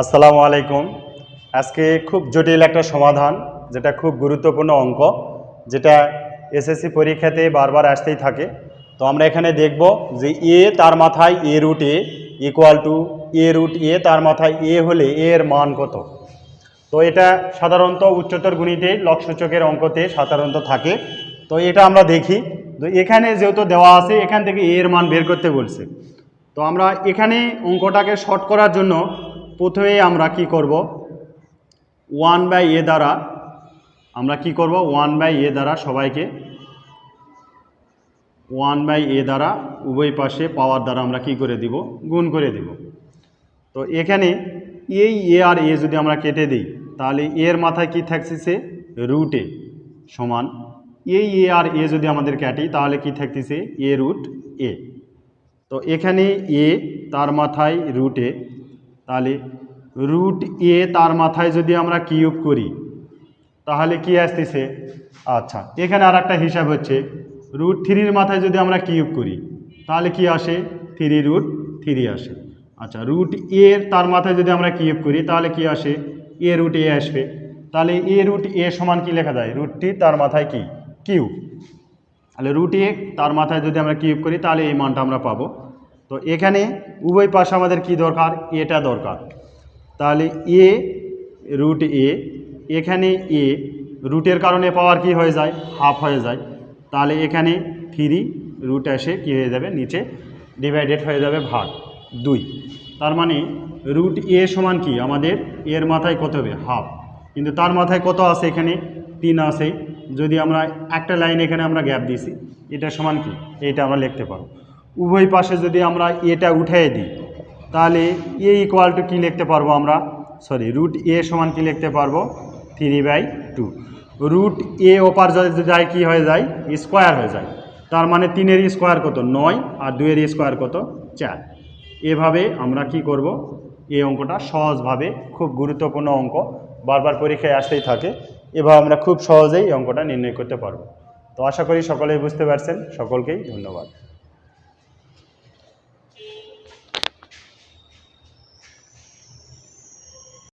আসসালামু আলাইকুম। আজকে খুব জটিল একটা সমাধান, যেটা খুব গুরুত্বপূর্ণ অঙ্ক, যেটা এসএসসি পরীক্ষাতে বারবার আসতেই থাকে। তো আমরা এখানে দেখব যে এ তার মাথায় a root a equal to a root a তার মাথায় এ হলে এ এর মান কত? তো এটা সাধারণত উচ্চতর গণিতে লক্ষসূচকের অঙ্কতে সাধারণত থাকে। তো এটা আমরা দেখি। তো এখানে যেহেতু দেওয়া আছে, এখান থেকে এর মান বের করতে বলছে। তো আমরা এখানে অঙ্কটাকে শর্ট করার জন্য প্রথমে আমরা কি করব? ওয়ান বাই এ দ্বারা, আমরা কি করব? ওয়ান বাই এ দ্বারা সবাইকে, ওয়ান বাই এ দ্বারা উভয় পাশে পাওয়ার দ্বারা আমরা কি করে দিব? গুণ করে দিব। তো এখানে এই এ আর এ যদি আমরা কেটে দিই, তাহলে এর মাথায় কি থাকতেছে? রুট এ সমান। এই এ আর এ যদি আমাদের কাটি, তাহলে কি থাকতেছে? A root a. তো এখানে এ তার মাথায় রুট তাহলে রুট এ তার মাথায় যদি আমরা কিউব করি, তাহলে কি আসতেছে? আচ্ছা এখানে আর একটা হিসাব হচ্ছে রুট থ্রির মাথায় যদি আমরা কিউব করি, তাহলে কি আসে? থ্রি রুট থ্রি আসে। আচ্ছা রুট এ তার মাথায় যদি আমরা কিউব করি, তাহলে কি আসে? এ রুট এ আসবে। তাহলে এ রুট এ সমান কি লেখা যায়? রুটটি তার মাথায় কি? কিউব। তাহলে রুট এ তার মাথায় যদি আমরা কিউব করি, তাহলে এই মানটা আমরা পাবো। তো এখানে উভয় পাশে আমাদের কি দরকার? এটা দরকার। তাহলে এ রুট এ এখানে এ রুটের কারণে পাওয়ার কি হয়ে যায়? হাফ হয়ে যায়। তাহলে এখানে থ্রি রুট এসে কী হয়ে যাবে? নিচে ডিভাইডেড হয়ে যাবে ভাগ দুই। তার মানে রুট এ সমান কি? আমাদের এর মাথায় কত হবে? হাফ কিন্তু তার মাথায় কত আছে এখানে? তিন আছে। যদি আমরা একটা লাইন এখানে আমরা গ্যাপ দিছি এটা সমান কি? এইটা আমরা লিখতে পারব। উভয় পাশে যদি আমরা এটা উঠিয়ে দিই, তাহলে এ ইকুয়াল টু কী লিখতে পারব আমরা? সরি রুট এ সমান কি লিখতে পারব? থ্রি বাই টু রুট এ ওপার যদি যায়, কি হয়ে যায়? স্কোয়ার হয়ে যায়। তার মানে তিনের স্কোয়ার কত? নয় আর দুইয়ের স্কোয়ার কত? চার। এভাবে আমরা কি করব? এই অঙ্কটা সহজভাবে, খুব গুরুত্বপূর্ণ অঙ্ক, বারবার পরীক্ষায় আসতেই থাকে। এভাবে আমরা খুব সহজেই অঙ্কটা নির্ণয় করতে পারব। তো আশা করি সকলেই বুঝতে পারছেন। সকলকেই ধন্যবাদ।